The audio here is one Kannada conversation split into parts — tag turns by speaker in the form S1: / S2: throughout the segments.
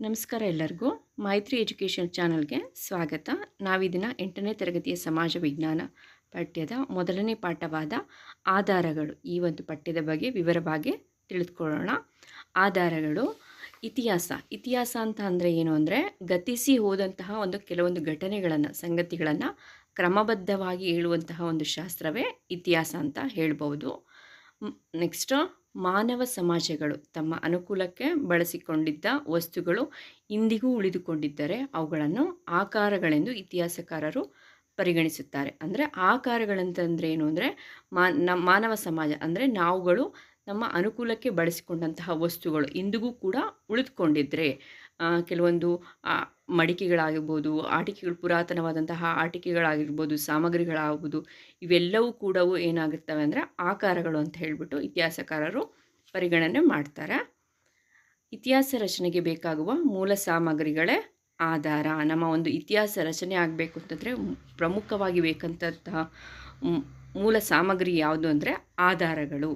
S1: ನಮಸ್ಕಾರ ಎಲ್ಲರಿಗೂ. ಮೈತ್ರಿ ಎಜುಕೇಷನ್ ಚಾನಲ್ಗೆ ಸ್ವಾಗತ. ನಾವಿದಿನ ಎಂಟನೇ ತರಗತಿಯ ಸಮಾಜ ವಿಜ್ಞಾನ ಪಠ್ಯದ ಮೊದಲನೇ ಪಾಠವಾದ ಆಧಾರಗಳು. ಈ ಒಂದು ಪಠ್ಯದ ಬಗ್ಗೆ ವಿವರವಾಗಿ ತಿಳಿದುಕೊಳ್ಳೋಣ. ಆಧಾರಗಳು, ಇತಿಹಾಸ. ಇತಿಹಾಸ ಅಂತ ಅಂದರೆ ಏನು ಅಂದರೆ ಗತಿಸಿ ಹೋದಂತಹ ಒಂದು ಕೆಲವೊಂದು ಘಟನೆಗಳನ್ನು, ಸಂಗತಿಗಳನ್ನು ಕ್ರಮಬದ್ಧವಾಗಿ ಹೇಳುವಂತಹ ಒಂದು ಶಾಸ್ತ್ರವೇ ಇತಿಹಾಸ ಅಂತ ಹೇಳ್ಬೋದು ನೆಕ್ಸ್ಟು ಮಾನವ ಸಮಾಜಗಳು ತಮ್ಮ ಅನುಕೂಲಕ್ಕೆ ಬಳಸಿಕೊಂಡಿದ್ದ ವಸ್ತುಗಳು ಇಂದಿಗೂ ಉಳಿದುಕೊಂಡಿದ್ದರೆ ಅವುಗಳನ್ನು ಆಕಾರಗಳೆಂದು ಇತಿಹಾಸಕಾರರು ಪರಿಗಣಿಸುತ್ತಾರೆ. ಅಂದರೆ ಆಕಾರಗಳಂತಂದರೆ ಏನು ಅಂದರೆ ಮಾನವ ಸಮಾಜ. ಅಂದರೆ ನಾವುಗಳು ನಮ್ಮ ಅನುಕೂಲಕ್ಕೆ ಬಳಸಿಕೊಂಡಂತಹ ವಸ್ತುಗಳು ಇಂದಿಗೂ ಕೂಡ ಉಳಿದುಕೊಂಡಿದ್ದರೆ ಕೆಲವೊಂದು ಮಡಿಕೆಗಳಾಗಿರ್ಬೋದು, ಆಟಿಕೆಗಳು ಪುರಾತನವಾದಂತಹ ಆಟಿಕೆಗಳಾಗಿರ್ಬೋದು, ಸಾಮಗ್ರಿಗಳಾಗ್ಬೋದು, ಇವೆಲ್ಲವೂ ಕೂಡ ಏನಾಗುತ್ತವೆ ಅಂದರೆ ಆಕಾರಗಳು ಅಂತ ಹೇಳಿಬಿಟ್ಟು ಇತಿಹಾಸಕಾರರು ಪರಿಗಣನೆ ಮಾಡ್ತಾರೆ. ಇತಿಹಾಸ ರಚನೆಗೆ ಬೇಕಾಗುವ ಮೂಲ ಸಾಮಗ್ರಿಗಳೇ ಆಧಾರ. ನಮ್ಮ ಒಂದು ಇತಿಹಾಸ ರಚನೆ ಆಗಬೇಕು ಅಂತಂದರೆ ಪ್ರಮುಖವಾಗಿ ಬೇಕಂತಹ ಮೂಲ ಸಾಮಗ್ರಿ ಯಾವುದು ಅಂದರೆ ಆಧಾರಗಳು.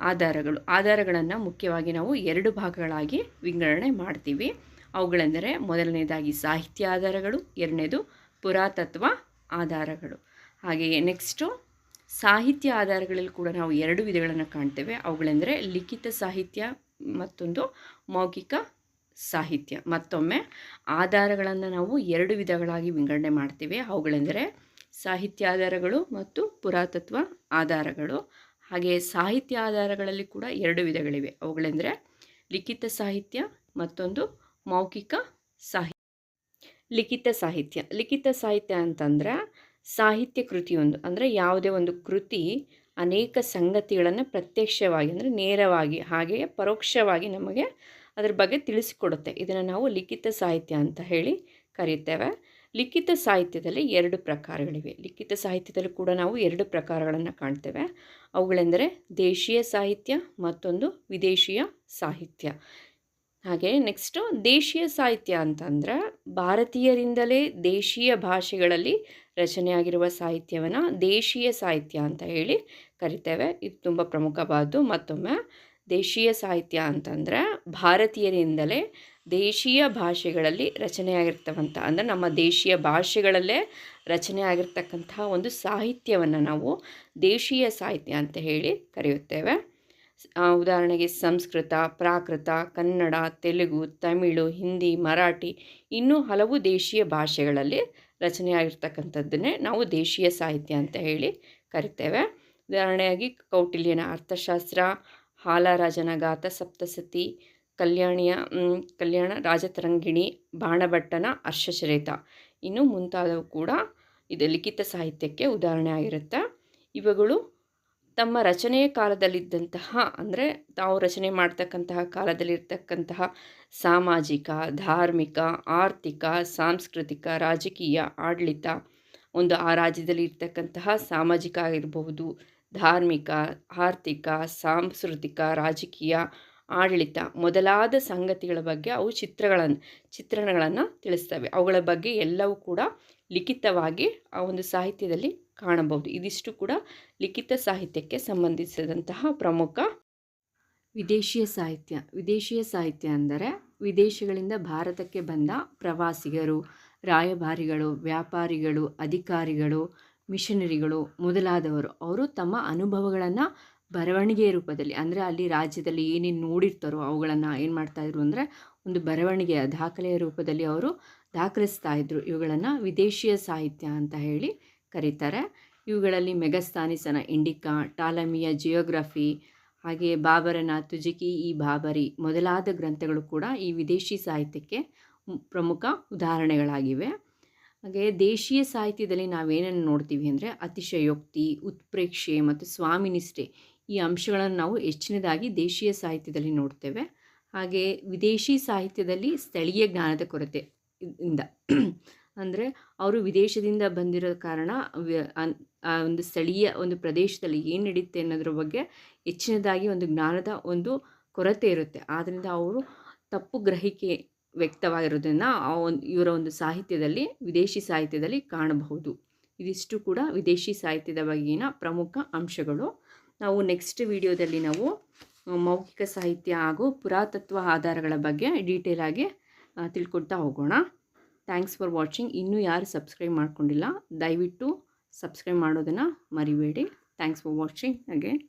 S1: ಆಧಾರಗಳು. ಆಧಾರಗಳನ್ನು ಮುಖ್ಯವಾಗಿ ನಾವು ಎರಡು ಭಾಗಗಳಾಗಿ ವಿಂಗಡಣೆ ಮಾಡ್ತೀವಿ. ಅವುಗಳೆಂದರೆ ಮೊದಲನೇದಾಗಿ ಸಾಹಿತ್ಯ ಆಧಾರಗಳು, ಎರಡನೇದು ಪುರಾತತ್ವ ಆಧಾರಗಳು. ಹಾಗೆಯೇ ನೆಕ್ಸ್ಟು ಸಾಹಿತ್ಯ ಆಧಾರಗಳಲ್ಲಿ ಕೂಡ ನಾವು ಎರಡು ವಿಧಗಳನ್ನು ಕಾಣ್ತೇವೆ. ಅವುಗಳೆಂದರೆ ಲಿಖಿತ ಸಾಹಿತ್ಯ ಮತ್ತೊಂದು ಮೌಖಿಕ ಸಾಹಿತ್ಯ. ಮತ್ತೊಮ್ಮೆ ಆಧಾರಗಳನ್ನು ನಾವು ಎರಡು ವಿಧಗಳಾಗಿ ವಿಂಗಡಣೆ ಮಾಡ್ತೇವೆ. ಅವುಗಳೆಂದರೆ ಸಾಹಿತ್ಯ ಆಧಾರಗಳು ಮತ್ತು ಪುರಾತತ್ವ ಆಧಾರಗಳು. ಹಾಗೆಯೇ ಸಾಹಿತ್ಯ ಆಧಾರಗಳಲ್ಲಿ ಕೂಡ ಎರಡು ವಿಧಗಳಿವೆ. ಅವುಗಳೆಂದರೆ ಲಿಖಿತ ಸಾಹಿತ್ಯ ಮತ್ತೊಂದು ಮೌಖಿಕ ಸಾಹಿತ್ಯ ಲಿಖಿತ ಸಾಹಿತ್ಯ. ಲಿಖಿತ ಸಾಹಿತ್ಯ ಅಂತಂದ್ರೆ ಸಾಹಿತ್ಯ ಕೃತಿಯೊಂದು ಅಂದರೆ ಯಾವುದೇ ಒಂದು ಕೃತಿ ಅನೇಕ ಸಂಗತಿಗಳನ್ನು ಪ್ರತ್ಯಕ್ಷವಾಗಿ ಅಂದರೆ ನೇರವಾಗಿ, ಹಾಗೆಯೇ ಪರೋಕ್ಷವಾಗಿ ನಮಗೆ ಅದರ ಬಗ್ಗೆ ತಿಳಿಸಿಕೊಡುತ್ತೆ. ಇದನ್ನು ನಾವು ಲಿಖಿತ ಸಾಹಿತ್ಯ ಅಂತ ಹೇಳಿ ಕರೀತೇವೆ. ಲಿಖಿತ ಸಾಹಿತ್ಯದಲ್ಲಿ ಎರಡು ಪ್ರಕಾರಗಳಿವೆ. ಲಿಖಿತ ಸಾಹಿತ್ಯದಲ್ಲಿ ಕೂಡ ನಾವು ಎರಡು ಪ್ರಕಾರಗಳನ್ನು ಕಾಣ್ತೇವೆ. ಅವುಗಳೆಂದರೆ ದೇಶೀಯ ಸಾಹಿತ್ಯ ಮತ್ತೊಂದು ವಿದೇಶೀಯ ಸಾಹಿತ್ಯ. ಹಾಗೆ ನೆಕ್ಸ್ಟು ದೇಶೀಯ ಸಾಹಿತ್ಯ ಅಂತಂದರೆ ಭಾರತೀಯರಿಂದಲೇ ದೇಶೀಯ ಭಾಷೆಗಳಲ್ಲಿ ರಚನೆಯಾಗಿರುವ ಸಾಹಿತ್ಯವನ್ನು ದೇಶೀಯ ಸಾಹಿತ್ಯ ಅಂತ ಹೇಳಿ ಕರಿತೇವೆ. ಇದು ತುಂಬ ಪ್ರಮುಖವಾದ್ದು. ಮತ್ತೊಮ್ಮೆ ದೇಶೀಯ ಸಾಹಿತ್ಯ ಅಂತಂದರೆ ಭಾರತೀಯರಿಂದಲೇ ದೇಶೀಯ ಭಾಷೆಗಳಲ್ಲಿ ರಚನೆಯಾಗಿರ್ತವಂಥ ಅಂದರೆ ನಮ್ಮ ದೇಶೀಯ ಭಾಷೆಗಳಲ್ಲೇ ರಚನೆ ಆಗಿರ್ತಕ್ಕಂತಹ ಒಂದು ಸಾಹಿತ್ಯವನ್ನು ನಾವು ದೇಶೀಯ ಸಾಹಿತ್ಯ ಅಂತ ಹೇಳಿ ಕರೆಯುತ್ತೇವೆ. ಉದಾಹರಣೆಗೆ ಸಂಸ್ಕೃತ, ಪ್ರಾಕೃತ, ಕನ್ನಡ, ತೆಲುಗು, ತಮಿಳು, ಹಿಂದಿ, ಮರಾಠಿ ಇನ್ನೂ ಹಲವು ದೇಶೀಯ ಭಾಷೆಗಳಲ್ಲಿ ರಚನೆಯಾಗಿರ್ತಕ್ಕಂಥದ್ದನ್ನೇ ನಾವು ದೇಶೀಯ ಸಾಹಿತ್ಯ ಅಂತ ಹೇಳಿ ಕರಿತೇವೆ. ಉದಾಹರಣೆಯಾಗಿ ಕೌಟಿಲ್ಯನ ಅರ್ಥಶಾಸ್ತ್ರ ಹಾಲರಾಜನ ಗಾಥ ಸಪ್ತಸತಿ, ಕಲ್ಯಾಣಿಯ ಕಲ್ಯಾಣ ರಾಜತರಂಗಿಣಿ, ಬಾಣಭಟ್ಟನ ಹರ್ಷಚರಿತ ಇನ್ನು ಮುಂತಾದವು ಕೂಡ ಇದು ಲಿಖಿತ ಸಾಹಿತ್ಯಕ್ಕೆ ಉದಾಹರಣೆ ಆಗಿರುತ್ತೆ ಇವುಗಳು ತಮ್ಮ ರಚನೆಯ ಕಾಲದಲ್ಲಿದ್ದಂತಹ, ಅಂದರೆ ತಾವು ರಚನೆ ಮಾಡ್ತಕ್ಕಂತಹ ಕಾಲದಲ್ಲಿರ್ತಕ್ಕಂತಹ ಸಾಮಾಜಿಕ, ಧಾರ್ಮಿಕ, ಆರ್ಥಿಕ, ಸಾಂಸ್ಕೃತಿಕ, ರಾಜಕೀಯ, ಆಡಳಿತ, ಒಂದು ಆ ರಾಜ್ಯದಲ್ಲಿ ಇರ್ತಕ್ಕಂತಹ ಸಾಮಾಜಿಕ ಆಗಿರಬಹುದು, ಧಾರ್ಮಿಕ, ಆರ್ಥಿಕ, ಸಾಂಸ್ಕೃತಿಕ, ರಾಜಕೀಯ ಆಡಳಿತ, ಮೊದಲಾದ ಸಂಗತಿಗಳ ಬಗ್ಗೆ ಅವು ಚಿತ್ರಗಳನ್ನು ಚಿತ್ರಣಗಳನ್ನು ತಿಳಿಸ್ತವೆ. ಅವುಗಳ ಬಗ್ಗೆ ಎಲ್ಲವೂ ಕೂಡ ಲಿಖಿತವಾಗಿ ಆ ಒಂದು ಸಾಹಿತ್ಯದಲ್ಲಿ ಕಾಣಬಹುದು. ಇದಿಷ್ಟು ಕೂಡ ಲಿಖಿತ ಸಾಹಿತ್ಯಕ್ಕೆ ಸಂಬಂಧಿಸಿದಂತಹ ಪ್ರಮುಖ ವಿದೇಶೀಯ ಸಾಹಿತ್ಯ. ವಿದೇಶೀಯ ಸಾಹಿತ್ಯ ಅಂದರೆ ವಿದೇಶಗಳಿಂದ ಭಾರತಕ್ಕೆ ಬಂದ ಪ್ರವಾಸಿಗರು, ರಾಯಭಾರಿಗಳು, ವ್ಯಾಪಾರಿಗಳು, ಅಧಿಕಾರಿಗಳು, ಮಿಷನರಿಗಳು ಮೊದಲಾದವರು. ಅವರು ತಮ್ಮ ಅನುಭವಗಳನ್ನು ಬರವಣಿಗೆಯ ರೂಪದಲ್ಲಿ, ಅಂದರೆ ಅಲ್ಲಿ ರಾಜ್ಯದಲ್ಲಿ ಏನೇನು ನೋಡಿರ್ತಾರೋ ಅವುಗಳನ್ನು ಏನು ಮಾಡ್ತಾಯಿದ್ರು ಅಂದರೆ ಒಂದು ಬರವಣಿಗೆಯ ದಾಖಲೆಯ ರೂಪದಲ್ಲಿ ಅವರು ದಾಖಲಿಸ್ತಾ ಇದ್ದರು ಇವುಗಳನ್ನು ವಿದೇಶೀಯ ಸಾಹಿತ್ಯ ಅಂತ ಹೇಳಿ ಕರೀತಾರೆ. ಇವುಗಳಲ್ಲಿ ಮೆಗಸ್ತಾನಿಸನ ಇಂಡಿಕಾ, ಟಾಲಮಿಯ ಜಿಯೋಗ್ರಫಿ ಹಾಗೆಯೇ ಬಾಬರನ ತುಜಿಕಿ, ಈ ಬಾಬರಿ ಮೊದಲಾದ ಗ್ರಂಥಗಳು ಕೂಡ ಈ ವಿದೇಶಿ ಸಾಹಿತ್ಯಕ್ಕೆ ಪ್ರಮುಖ ಉದಾಹರಣೆಗಳಾಗಿವೆ. ಹಾಗೆ ದೇಶೀಯ ಸಾಹಿತ್ಯದಲ್ಲಿ ನಾವೇನನ್ನು ನೋಡ್ತೀವಿ ಅಂದರೆ ಅತಿಶಯೋಕ್ತಿ, ಉತ್ಪ್ರೇಕ್ಷೆ ಮತ್ತು ಸ್ವಾಮಿನಿಷ್ಠೆ ಈ ಅಂಶಗಳನ್ನು ನಾವು ಹೆಚ್ಚಿನದಾಗಿ ದೇಶೀಯ ಸಾಹಿತ್ಯದಲ್ಲಿ ನೋಡ್ತೇವೆ. ಹಾಗೆ ವಿದೇಶಿ ಸಾಹಿತ್ಯದಲ್ಲಿ ಸ್ಥಳೀಯ ಜ್ಞಾನದ ಕೊರತೆ ಇಂದ. ಅಂದರೆ ಅವರು ವಿದೇಶದಿಂದ ಬಂದಿರೋ ಕಾರಣ ಆ ಒಂದು ಸ್ಥಳೀಯ ಒಂದು ಪ್ರದೇಶದಲ್ಲಿ ಏನು ನಡೆಯುತ್ತೆ ಅನ್ನೋದ್ರ ಬಗ್ಗೆ ಹೆಚ್ಚಿನದಾಗಿ ಒಂದು ಜ್ಞಾನದ ಒಂದು ಕೊರತೆ ಇರುತ್ತೆ. ಆದ್ದರಿಂದ ಅವರು ತಪ್ಪು ಗ್ರಹಿಕೆ ವ್ಯಕ್ತವಾಗಿರೋದನ್ನು ಆ ಒಂದು ಇವರ ಒಂದು ಸಾಹಿತ್ಯದಲ್ಲಿ, ವಿದೇಶಿ ಸಾಹಿತ್ಯದಲ್ಲಿ ಕಾಣಬಹುದು. ಇದಿಷ್ಟು ಕೂಡ ವಿದೇಶಿ ಸಾಹಿತ್ಯದ ಬಗೆಗಿನ ಪ್ರಮುಖ ಅಂಶಗಳು. ನಾವು ನೆಕ್ಸ್ಟ್ ವಿಡಿಯೋದಲ್ಲಿ ನಾವು ಮೌಖಿಕ ಸಾಹಿತ್ಯ ಹಾಗೂ ಪುರಾತತ್ವ ಆಧಾರಗಳ ಬಗ್ಗೆ ಡೀಟೇಲಾಗಿ ಆಗಿ ತಿಳ್ಕೊಳ್ತಾ ಹೋಗೋಣ. ಥ್ಯಾಂಕ್ಸ್ ಫಾರ್ ವಾಚಿಂಗ್ ಇನ್ನೂ ಯಾರು ಸಬ್ಸ್ಕ್ರೈಬ್ ಮಾಡ್ಕೊಂಡಿಲ್ಲ, ದಯವಿಟ್ಟು ಸಬ್ಸ್ಕ್ರೈಬ್ ಮಾಡೋದನ್ನು ಮರಿಬೇಡಿ. Thanks for watching again